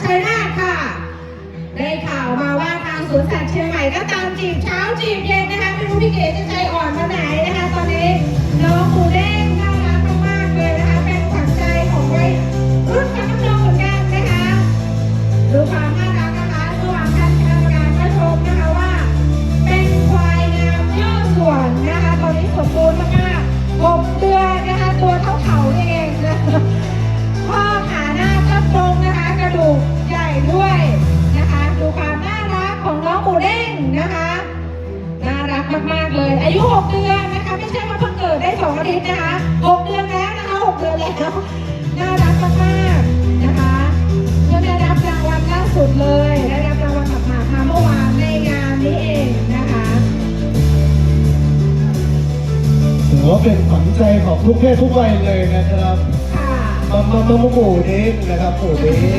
ชัยนาทค่ะ ได้ข่าวมาว่าทางสวนสัตว์เชียงใหม่ก็ตามจีบเช้าจีบเย็นนะคะไม่รู้พี่เก๋จะใจอ่อนมาไหนนะคะ ตอนนี้น้องหมูเด้งน่ารักมากๆเลยนะคะเป็นขวัญใจของวัยรุ่นฟันน้ำนมเหมือนกันนะคะดูความน่ารักนะคะระหว่างการคณะกรรมการก็ชมนะคะว่า เป็นควายงามย่อส่วนนะคะ ตอนนี้สมบูรณ์มากๆหกเดือนนะคะตัวเท่า มาก ๆ เลย อายุ 6 เดือนนะคะ ไม่ใช่ว่าเพิ่งเกิดได้2อาทิตย์นะคะ 6 เดือนแล้วนะคะ6เดือนแล้ว น่ารักมากๆนะคะเพิ่งได้รับรางวัลล่าสุดเลย ได้รับรางวัลหมาดๆมาเมื่อวานในงานนี้เองนะคะถือว่าเป็นขวัญใจของทุกเพศทุกวัยเลยนะครับค่ะมามามามาหมู่นี้นะครับหมู่นี้